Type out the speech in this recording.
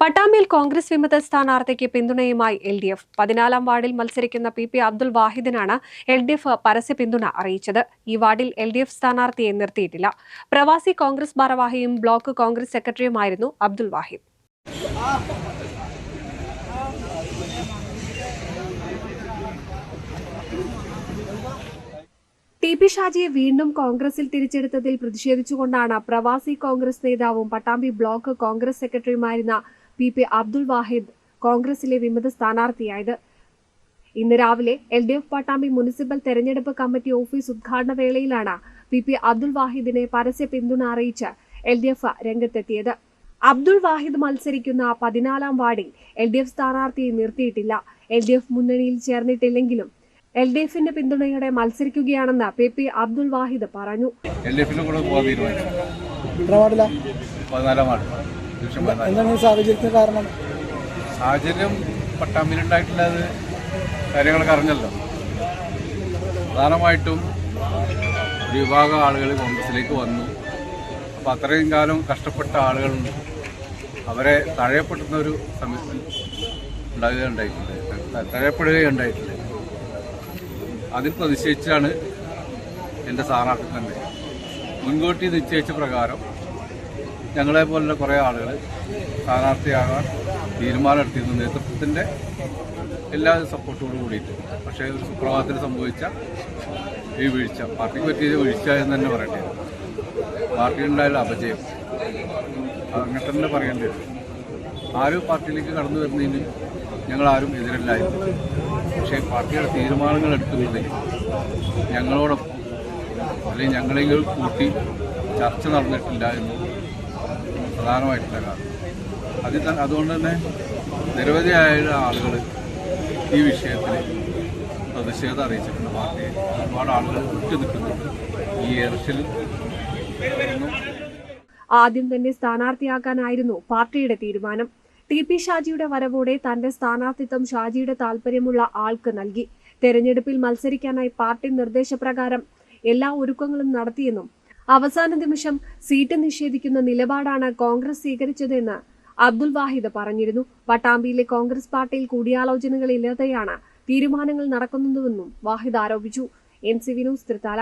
പട്ടാമ്പിയിൽ കോൺഗ്രസ് വിമത സ്ഥാനാർത്ഥിക്ക് പിന്തുണയുമായി എൽ ഡി എഫ്. പതിനാലാം വാർഡിൽ മത്സരിക്കുന്ന പി പി അബ്ദുൽ വാഹിദിനാണ് എൽ ഡി എഫ് പരസ്യ പിന്തുണ അറിയിച്ചത്. ഈ വാർഡിൽ എൽ ഡി എഫ് സ്ഥാനാർത്ഥിയെ നിർത്തിയിട്ടില്ല. പ്രവാസി കോൺഗ്രസ് ഭാരവാഹിയും ബ്ലോക്ക് കോൺഗ്രസ് സെക്രട്ടറിയുമായിരുന്നു അബ്ദുൽ വാഹിദ്. ടി പി ഷാജിയെ വീണ്ടും കോൺഗ്രസിൽ തിരിച്ചെടുത്തതിൽ പ്രതിഷേധിച്ചുകൊണ്ടാണ് പ്രവാസി കോൺഗ്രസ് നേതാവും പട്ടാമ്പി ബ്ലോക്ക് കോൺഗ്രസ് സെക്രട്ടറിയുമായിരുന്ന പി പി അബ്ദുൾ വാഹിദ് കോൺഗ്രസിലെ വിമത സ്ഥാനാർത്ഥിയായത്. ഇന്ന് രാവിലെ L D F Pattambi municipal തെരഞ്ഞെടുപ്പ് കമ്മിറ്റി ഓഫീസ് ഉദ്ഘാടന വേളയിലാണ് പി പി അബ്ദുൾ വാഹിദിനെ പരസ്യ പിന്തുണ അറിയിച്ച് എൽ ഡി എഫ് രംഗത്തെത്തിയത്. അബ്ദുൾ വാഹിദ് മത്സരിക്കുന്ന പതിനാലാം വാർഡിൽ എൽ ഡി എഫ് സ്ഥാനാർത്ഥിയെ നിർത്തിയിട്ടില്ല. എൽ ഡി എഫ് മുന്നണിയിൽ ചേർന്നിട്ടില്ലെങ്കിലും എൽ ഡി എഫിന്റെ പിന്തുണയോടെ മത്സരിക്കുകയാണെന്ന് പി പി അബ്ദുൾ വാഹിദ് പറഞ്ഞു. എൽ ഡി എഫിലും കൂടെ പോകാൻ തീരുമാനിച്ചു എന്താണ് സാഹചര്യത്തിന് കാരണം? സാഹചര്യം പട്ടാമ്പിനുണ്ടായിട്ടില്ലാത് കാര്യങ്ങളൊക്കെ അറിഞ്ഞല്ലോ. പ്രധാനമായിട്ടും ഒരു വിഭാഗം ആളുകൾ കോൺഗ്രസിലേക്ക് വന്നു. അപ്പോൾ അത്രയും കാലം കഷ്ടപ്പെട്ട ആളുകളുണ്ട്. അവരെ തഴയപ്പെടുന്ന ഒരു സമയത്ത് ഉണ്ടാകുകയുണ്ടായിട്ടുണ്ട് തഴയപ്പെടുകയുണ്ടായിട്ടില്ല. അതിൽ പ്രതിഷേധിച്ചാണ് എന്റെ സ്ഥാനാർത്ഥി തന്നെ. മുൻകൂട്ടി നിശ്ചയിച്ച പ്രകാരം ഞങ്ങളെ പോലുള്ള കുറേ ആളുകൾ സ്ഥാനാർത്ഥിയാകാൻ തീരുമാനമെടുത്തിരുന്നു. നേതൃത്വത്തിന്റെ എല്ലാ സപ്പോർട്ടോടും കൂടിയിട്ട്. പക്ഷേ ഒരു സുപ്രഭാതത്തിൽ സംഭവിച്ച ഈ വീഴ്ച പാർട്ടിക്ക് പറ്റിയ വീഴ്ച എന്ന് തന്നെ പറയേണ്ടി വരും പാർട്ടിയുണ്ടായുള്ള അപജയം. അങ്ങനെ തന്നെ പറയേണ്ടി വരും. ആരും പാർട്ടിയിലേക്ക് കടന്നു വരുന്നതിന് ഞങ്ങളാരും എതിരല്ലായിരുന്നു. പക്ഷേ പാർട്ടിയുടെ തീരുമാനങ്ങൾ എടുക്കുന്നതിൽ ഞങ്ങളോടൊപ്പം അല്ലെങ്കിൽ ഞങ്ങളെങ്കിലും കൂട്ടി ചർച്ച നടന്നിട്ടില്ല എന്ന് പ്രധാനമായിട്ടുള്ള കാരണം അതിൽ തന്നെ അതുകൊണ്ട് തന്നെ നിരവധിയായ ആളുകൾ ഈ വിഷയത്തിൽ പ്രതിഷേധം അറിയിച്ചിട്ടുണ്ട്. പാർട്ടിയെ ഒരുപാട് ആളുകൾ ഒറ്റ നിൽക്കുന്നുണ്ട്. ഈ ഇലക്ഷനിൽ ആദ്യം തന്നെ സ്ഥാനാർത്ഥിയാക്കാനായിരുന്നു പാർട്ടിയുടെ തീരുമാനം. ടി പി ഷാജിയുടെ വരവോടെ തന്റെ സ്ഥാനാർത്ഥിത്വം ഷാജിയുടെ താൽപര്യമുള്ള ആൾക്ക് നൽകി. തെരഞ്ഞെടുപ്പിൽ മത്സരിക്കാനായി പാർട്ടി നിർദ്ദേശപ്രകാരം എല്ലാ ഒരുക്കങ്ങളും നടത്തിയെന്നും അവസാന നിമിഷം സീറ്റ് നിഷേധിക്കുന്ന നിലപാടാണ് കോൺഗ്രസ് സ്വീകരിച്ചതെന്ന് അബ്ദുൽ വാഹിദ് പറഞ്ഞിരുന്നു. പട്ടാമ്പിയിലെ കോൺഗ്രസ് പാർട്ടിയിൽ കൂടിയാലോചനകളില്ലാതെയാണ് തീരുമാനങ്ങൾ നടക്കുന്നതെന്നും വാഹിദ് ആരോപിച്ചു. എൻ സി വിനോസ് തൃത്താല.